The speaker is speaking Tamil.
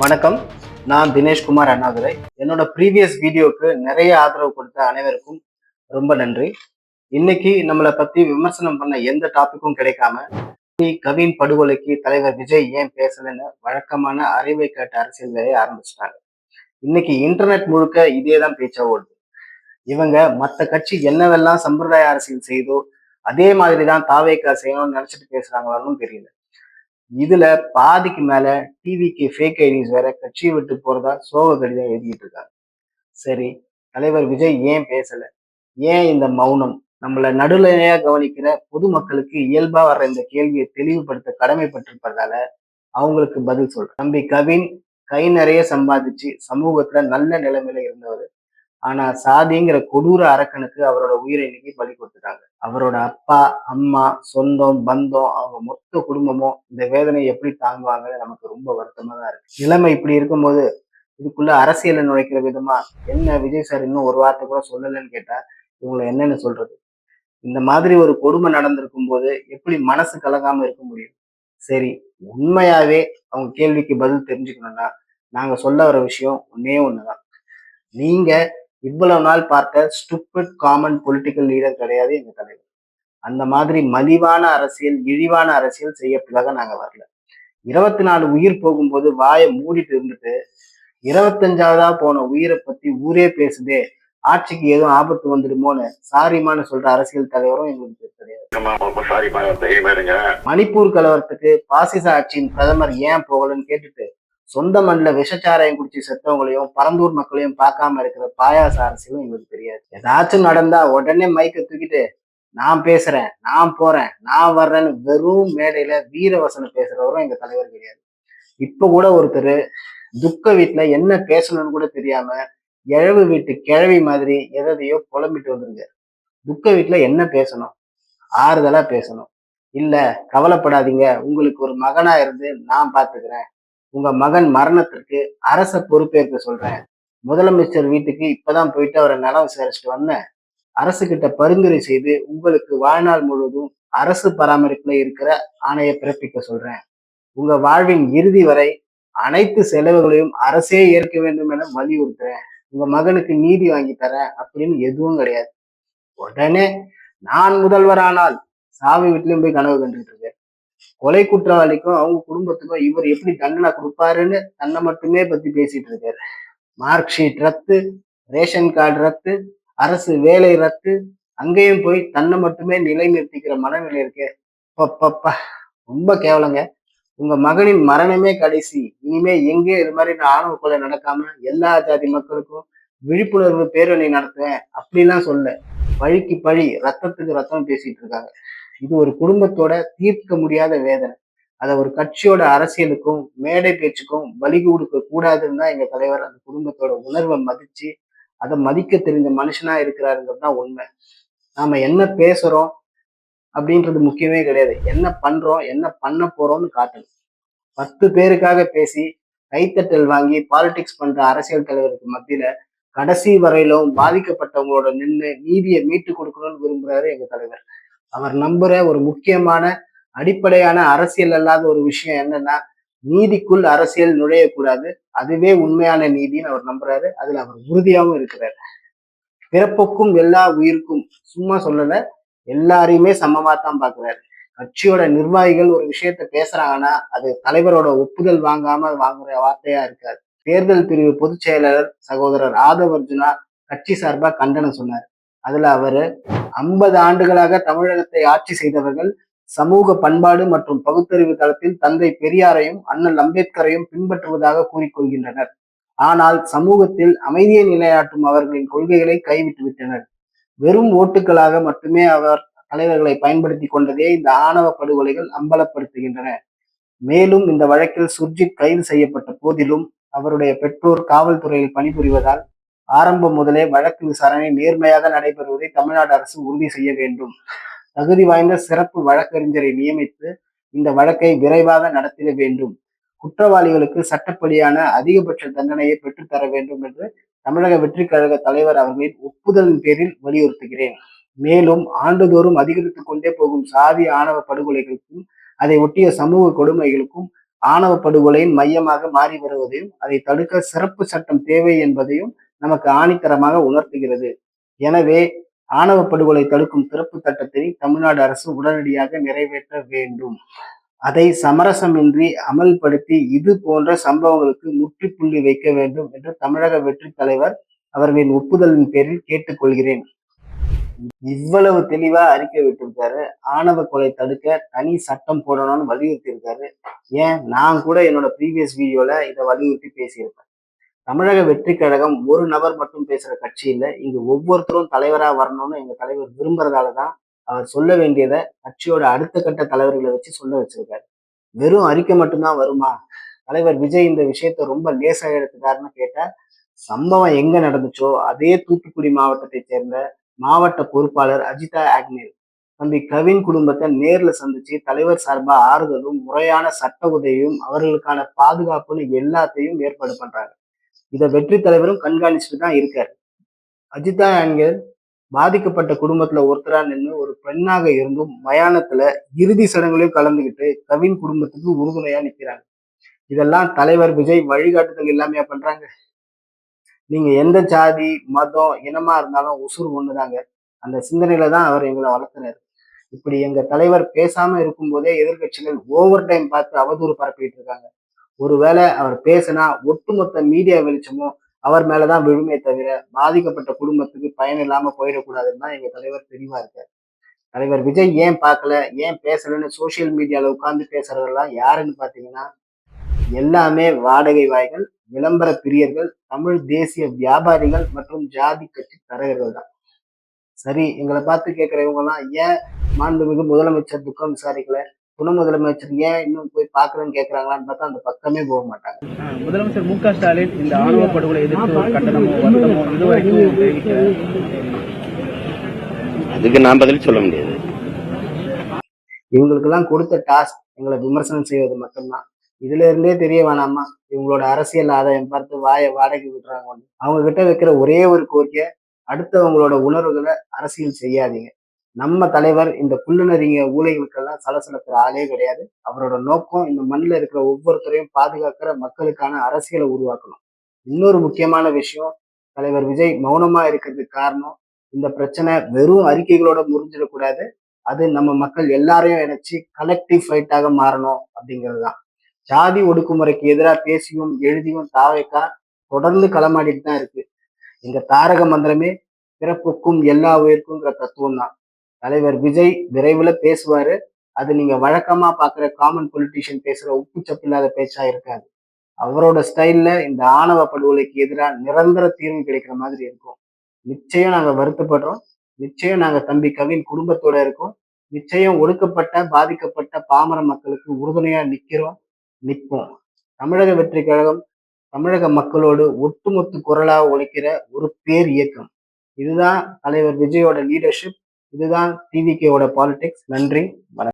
வணக்கம். நான் தினேஷ்குமார் அண்ணாதுரை. என்னோட ப்ரீவியஸ் வீடியோக்கு நிறைய ஆதரவு கொடுத்த அனைவருக்கும் ரொம்ப நன்றி. இன்னைக்கு நம்மளை பத்தி விமர்சனம் பண்ண எந்த டாபிக்கும் கிடைக்காம கவின் படுகொலைக்கு தலைவர் விஜய் ஏன் பேசலன்னு வழக்கமான அறிவை கேட்ட அரசியல் வேலையை ஆரம்பிச்சிட்டாங்க. இன்னைக்கு இன்டர்நெட் முழுக்க இதே தான் பேச்சா ஓடுது. இவங்க மற்ற கட்சி என்னவெல்லாம் சம்பிரதாய அரசியல் செய்தோ அதே மாதிரி தான் தாவேக்கா செய்யணும்னு நினைச்சிட்டு பேசுறாங்களான்னு தெரியல. இதுல பாதிக்கு மேல டிவிக்கு ஃபேக் ஐடிஸ் வேற கட்சியை விட்டு போறதா சோக கடிதம் எழுதிட்டு இருக்காங்க சரி தலைவர் விஜய் ஏன் பேசல? ஏன் இந்த மௌனம்? நம்மள நடுநிலையா கவனிக்கிற பொதுமக்களுக்கு இயல்பா வர்ற இந்த கேள்வியை தெளிவுபடுத்த கடமைப்பட்டிருப்பதால அவங்களுக்கு பதில் சொல்றேன். தம்பி கவின் கை நிறைய சம்பாதிச்சு சமூகத்துல நல்ல நிலைமையில இருந்தவர். ஆனா சாதிங்கிற கொடூர அரக்கனுக்கு அவரோட உயிரை இன்னைக்கு பலி கொடுத்துட்டாங்க. அவரோட அப்பா அம்மா சொந்தம் பந்தம் அவங்க மொத்த குடும்பமும் இந்த வேதனையை எப்படி தாங்குவாங்கன்னு நமக்கு ரொம்ப வருத்தமா தான் இருக்கு. நிலைமை இப்படி இருக்கும்போது இதுக்குள்ள அரசியலை நுழைக்கிற விதமா என்ன விஜய் சார் இன்னும் ஒரு வார்த்தை கூட சொல்லலைன்னு கேட்டா இவங்களை என்னன்னு சொல்றது? இந்த மாதிரி ஒரு கொடுமை நடந்திருக்கும் போது எப்படி மனசு கலகாம இருக்க முடியும்? சரி உண்மையாவே அவங்க கேள்விக்கு பதில் தெரிஞ்சுக்கணும்னா நாங்க சொல்ல வர விஷயம் ஒன்னே ஒண்ணுதான். நீங்க இவ்வளவு நாள் பார்த்த ஸ்டூபிட் காமன் பொலிட்டிக்கல் லீடர் கிடையாது எங்க தலைவர். அந்த மாதிரி மலிவான அரசியல் இழிவான அரசியல் செய்யறதுக்காக நாங்க வரல. இருபத்தி நாலு உயிர் போகும்போது வாயை மூடிட்டு இருந்துட்டு இருபத்தஞ்சாவதா போன உயிரை பத்தி ஊரே பேசுதே ஆட்சிக்கு எதுவும் ஆபத்து வந்துடுமோன்னு சாரிமான்னு சொல்ற அரசியல் தலைவரும் எங்களுக்கு கிடையாது. மணிப்பூர் கலவரத்துக்கு பாசிச ஆட்சியின் பிரதமர் ஏன் போகலன்னு கேட்டுட்டு சொந்த மண்ணில் விஷச்சாராயம் குடிச்சு செத்தவங்களையும் பரந்தூர் மக்களையும் பார்க்காம இருக்கிற பாயாச அரசியலும் எங்களுக்கு தெரியாது. ஏதாச்சும் நடந்தா உடனே மைக்கை தூக்கிட்டு நான் பேசுறேன் நான் போறேன் நான் வர்றேன்னு வெறும் மேடையில வீரவசனம் பேசுறவரும் எங்க தலைவர் கிடையாது. இப்ப கூட ஒருத்தர் துக்க வீட்டுல என்ன பேசணும்னு கூட தெரியாம இழவு வீட்டு கிழவி மாதிரி எதையோ புலம்பிட்டு வந்துருங்க துக்க வீட்டுல என்ன பேசணும்? ஆறுதலா பேசணும். இல்ல கவலைப்படாதீங்க உங்களுக்கு ஒரு மகனா இருந்து நான் பாத்துக்கிறேன். உங்க மகன் மரணத்திற்கு அரச பொறுப்பேற்க சொல்றேன். முதலமைச்சர் வீட்டுக்கு இப்பதான் போயிட்டு அவரை நலம் விசாரிச்சுட்டு வந்தேன். அரசு கிட்ட பரிந்துரை செய்து உங்களுக்கு வாழ்நாள் முழுவதும் அரசு பராமரிப்புல இருக்கிற ஆணையை பிறப்பிக்க சொல்றேன். உங்க வாழ்வின் இறுதி வரை அனைத்து செலவுகளையும் அரசே ஏற்க வேண்டும் என வலியுறுத்துறேன். உங்க மகனுக்கு நீதி வாங்கி தரேன் அப்படின்னு எதுவும் கிடையாது. உடனே நான் முதல்வரானால் சாவி வீட்லயும் போய் கனவு கண்டுட்டு இருக்கேன். கொலை குற்றவாளிக்கும் அவங்க குடும்பத்துக்கும் இவர் எப்படி தண்டனை கொடுப்பாருன்னு தன்னை மட்டுமே பத்தி பேசிட்டு இருக்காரு. மார்க் ஷீட் ரத்து ரேஷன் கார்டு ரத்து அரசு வேலை ரத்து அங்கேயும் போய் தன்னை மட்டுமே நிலைநிறுத்திக்கிற மனநிலை இருக்கு. பப்பா ரொம்ப கேவலங்க. உங்க மகனின் மரணமே கடைசி. இனிமே எங்கே இது மாதிரி ஆணவ கொலை நடக்காம எல்லா ஜாதி மக்களுக்கும் விழிப்புணர்வு பேரணி நடத்துவேன் அப்படிலாம் சொல்ல. பழிக்கு பழி ரத்தத்துக்கு ரத்தம் பேசிட்டு இருக்காங்க. இது ஒரு குடும்பத்தோட தீர்க்க முடியாத வேதனை. அதை ஒரு கட்சியோட அரசியலுக்கும் மேடை பேச்சுக்கும் பலி கொடுக்க கூடாதுன்னு தான் எங்க தலைவர் அந்த குடும்பத்தோட உணர்வை மதிச்சு அதை மதிக்க தெரிஞ்ச மனுஷனா இருக்கிறாருங்கிறது தான் உண்மை. நாம என்ன பேசுறோம் அப்படின்றது முக்கியமே கிடையாது. என்ன பண்றோம் என்ன பண்ண போறோம்னு காட்டணும். பத்து பேருக்காக பேசி கைத்தட்டல் வாங்கி பாலிடிக்ஸ் பண்ற அரசியல் தலைவருக்கு மத்தியில கடைசி வரையிலும் பாதிக்கப்பட்டவங்களோட நின்று நீதியை மீட்டு கொடுக்கணும்னு விரும்புறாரு எங்க தலைவர். அவர் நம்புற ஒரு முக்கியமான அடிப்படையான அரசியல் அல்லாத ஒரு விஷயம் என்னன்னா நீதிக்குள் அரசியல் நுழையக்கூடாது. அதுவே உண்மையான நீதின்னு அவர் நம்புறாரு. அதுல அவர் உறுதியாகவும் இருக்கிறாரு. பிறப்புக்கும் எல்லா உயிருக்கும் சும்மா சொல்லல எல்லாரையுமே சமமா தான் பாக்குறாரு. கட்சியோட நிர்வாகிகள் ஒரு விஷயத்த பேசுறாங்கன்னா அது தலைவரோட ஒப்புதல் வாங்காம வாங்குற வார்த்தையா இருக்காது. தேர்தல் பிரிவு பொதுச் செயலாளர் சகோதரர் ஆதவ் அர்ஜுனா கட்சி சார்பா கண்டனம் சொன்னார். அதுல அவரு ஐம்பது ஆண்டுகளாக தமிழகத்தை ஆட்சி செய்தவர்கள் சமூக பண்பாடு மற்றும் பகுத்தறிவு தளத்தில் தந்தை பெரியாரையும் அண்ணல் அம்பேத்கரையும் பின்பற்றுவதாக கூறிக்கொள்கின்றனர். ஆனால் சமூகத்தில் அமைதியை நிலையாட்டும் அவர்களின் கொள்கைகளை கைவிட்டுவிட்டனர் வெறும் ஓட்டுகளாக மட்டுமே அவர் தலைவர்களை பயன்படுத்தி கொண்டதே இந்த ஆணவ படுகொலைகள் அம்பலப்படுத்துகின்றன. மேலும் இந்த வழக்கில் சுர்ஜித் கைது செய்யப்பட்ட போதிலும் அவருடைய பெற்றோர் காவல்துறையில் பணிபுரிவதால் ஆரம்பம் முதலே வழக்கு விசாரணை நேர்மையாக நடைபெறுவதை தமிழ்நாடு அரசு உறுதி செய்ய வேண்டும். தகுதி வாய்ந்த சிறப்பு வழக்கறிஞரை நியமித்து இந்த வழக்கை விரைவாக நடத்திட வேண்டும். குற்றவாளிகளுக்கு சட்டப்படியான அதிகபட்ச தண்டனையை பெற்றுத்தர வேண்டும் என்று தமிழக வெற்றிக் கழக தலைவர் அவர்களின் ஒப்புதலின் பேரில் வலியுறுத்துகிறேன். மேலும் ஆண்டுதோறும் அதிகரித்துக் கொண்டே போகும் சாதி ஆணவ படுகொலைகளுக்கும் அதை ஒட்டிய சமூக கொடுமைகளுக்கும் ஆணவ படுகொலையின் மையமாக மாறி வருவதையும் அதை தடுக்க சிறப்பு சட்டம் தேவை என்பதையும் நமக்கு ஆணித்தரமாக உணர்த்துகிறது. எனவே ஆணவ படுகொலை தடுக்கும் சிறப்பு சட்டத்தை தமிழ்நாடு அரசு உடனடியாக நிறைவேற்ற வேண்டும். அதை சமரசமின்றி அமல்படுத்தி இது போன்ற சம்பவங்களுக்கு முற்றுப்புள்ளி வைக்க வேண்டும் என்று தமிழக வெற்றி தலைவர் அவர்களின் ஒப்புதலின் பேரில் கேட்டுக்கொள்கிறேன். இவ்வளவு தெளிவா அறிக்கை விட்டிருக்காரு. ஆணவ கொலை தடுக்க தனி சட்டம் போடணும்னு வலியுறுத்தி இருக்காரு ஏன்? நான் கூட என்னோட ப்ரீவியஸ் வீடியோல இதை வலியுறுத்தி பேசியிருப்பேன். தமிழக வெற்றி கழகம் ஒரு நபர் மட்டும் பேசுற கட்சி இல்லை. இங்கு ஒவ்வொருத்தரும் தலைவரா வரணும்னு எங்க தலைவர் விரும்புறதால தான் அவர் சொல்ல வேண்டியதை கட்சியோட அடுத்த கட்ட தலைவர்களை வச்சு சொல்ல வச்சிருக்காரு. வெறும் அறிக்கை மட்டும்தான் வருமா? தலைவர் விஜய் இந்த விஷயத்த ரொம்ப லேசாக எடுத்துட்டாருன்னு கேட்டா சம்பவம் எங்க நடந்துச்சோ அதே தூத்துக்குடி மாவட்டத்தை சேர்ந்த மாவட்ட பொறுப்பாளர் அஜிதா ஆக்னேல் தம்பி கவின் குடும்பத்தை நேர்ல சந்திச்சு தலைவர் சார்பா ஆறுதலும் முறையான சட்ட உதவியும் அவர்களுக்கான பாதுகாப்புன்னு எல்லாத்தையும் ஏற்பாடு பண்றாங்க. இதை வெற்றி தலைவரும் கண்காணிச்சுட்டு தான் இருக்காரு. அஜிதா ஆண்கள் பாதிக்கப்பட்ட குடும்பத்துல ஒருத்தரா நின்று ஒரு பெண்ணாக இருந்தும் மயானத்துல இறுதி சடங்குலையும் கலந்துக்கிட்டு கவின் குடும்பத்துக்கு உறுதுணையா நிக்கிறாங்க. இதெல்லாம் தலைவர் விஜய் வழிகாட்டுதல் இல்லாமையா பண்றாங்க. நீங்க எந்த ஜாதி மதம் இனமா இருந்தாலும் உசுறு ஒண்ணுதாங்க. அந்த சிந்தனையில தான் அவர் எங்களை வளர்த்துறாரு. இப்படி எங்க தலைவர் பேசாம இருக்கும்போதே எதிர்கட்சிகள் ஓவர் டைம் பார்த்து அவதூறு பரப்பிட்டு இருக்காங்க. ஒருவேளை அவர் பேசினா ஒட்டுமொத்த மீடியா வெளிச்சமும் அவர் மேலதான் விழுமே தவிர பாதிக்கப்பட்ட குடும்பத்துக்கு பயன் இல்லாம போயிடக்கூடாதுன்னு தான் எங்க தலைவர் தெளிவா இருக்காரு. தலைவர் விஜய் ஏன் பார்க்கல? ஏன் பேசலன்னு சோசியல் மீடியால உட்கார்ந்து பேசுறதெல்லாம் யாருன்னு பாத்தீங்கன்னா எல்லாமே வாடகை வாய்கள் விளம்பர பிரியர்கள் தமிழ் தேசிய வியாபாரிகள் மற்றும் ஜாதி கட்சி தரகர்கள் தான். சரி எங்களை பார்த்து கேட்கிறவங்க எல்லாம் ஏன் மாண்புமிகு முதலமைச்சர் துக்கம் விசாரிக்கல? துணை முதலமைச்சர் ஏன் இன்னும் போய் பாக்குறேன்னு கேட்கறாங்களான்னு பார்த்தா அந்த பக்கமே போக மாட்டாங்க. முதலமைச்சர் மு க ஸ்டாலின் இந்த ஆணவ படுகொலை எதிர்த்து ஒரு கண்டனமோ வருத்தமோ இதுவரைக்கும் தெரிவிக்கல. அதுக்கு நான் பதில் சொல்ல முடியாது. இவங்களுக்கெல்லாம் கொடுத்த டாஸ்க் எங்களை விமர்சனம் செய்வது மட்டும்தான். இதுல இருந்தே தெரிய வேணாமா? இவங்களோட அரசியல் ஆதாயம் பார்த்து வாயை வாடகை விடுறாங்க அவங்க கிட்ட வைக்கிற ஒரே ஒரு கோரிக்கை அடுத்தவங்களோட உணர்வுகளை அரசியல் செய்யாதீங்க. நம்ம தலைவர் இந்த குள்ளுணரிங்க ஊழியர்களுக்கெல்லாம் சலசலக்கிற ஆளே கிடையாது. அவரோட நோக்கம் இந்த மண்ணில் இருக்கிற ஒவ்வொருத்தரையும் பாதுகாக்கிற மக்களுக்கான அரசியலை உருவாக்கணும். இன்னொரு முக்கியமான விஷயம் தலைவர் விஜய் மௌனமா இருக்கிறதுக்கு காரணம் இந்த பிரச்சனை வெறும் அறிக்கைகளோட முறிஞ்சிடக்கூடாது. அது நம்ம மக்கள் எல்லாரையும் இணைச்சி கலெக்டிவ் ஃபைட்டாக மாறணும் அப்படிங்கிறது தான். ஜாதி ஒடுக்குமுறைக்கு எதிராக பேசியும் எழுதியும் தாவைக்கா தொடர்ந்து களமாடிட்டு தான் இருக்கு. எங்க தாரக மந்திரமே பிறப்புக்கும் எல்லா உயிருக்குங்கிற தத்துவம் தான். தலைவர் விஜய் விரைவில் பேசுவாரு. அது நீங்க வழக்கமா பார்க்குற காமன் பொலிட்டிஷியன் பேசுற உப்புச்சப்பு இல்லாத பேச்சா இருக்காது. அவரோட ஸ்டைல்ல இந்த ஆணவ படுகொலைக்கு எதிராக நிரந்தர தீர்வு கிடைக்கிற மாதிரி இருக்கும். நிச்சயம் நாங்க வருத்தப்படுறோம். நிச்சயம் நாங்க தம்பி கவின் குடும்பத்தோட இருக்கோம். நிச்சயம் ஒடுக்கப்பட்ட பாதிக்கப்பட்ட பாமர மக்களுக்கு உறுதுணையா நிக்கிறோம். நிற்போம் தமிழக வெற்றி கழகம் தமிழக மக்களோடு ஒட்டுமொத்த குரலா ஒழிக்கிற ஒரு பேர் இயக்கம். இதுதான் தலைவர் விஜயோட லீடர்ஷிப் இதுதான் டிவிகேவோட பாலிடிக்ஸ் நன்றி. வணக்கம்.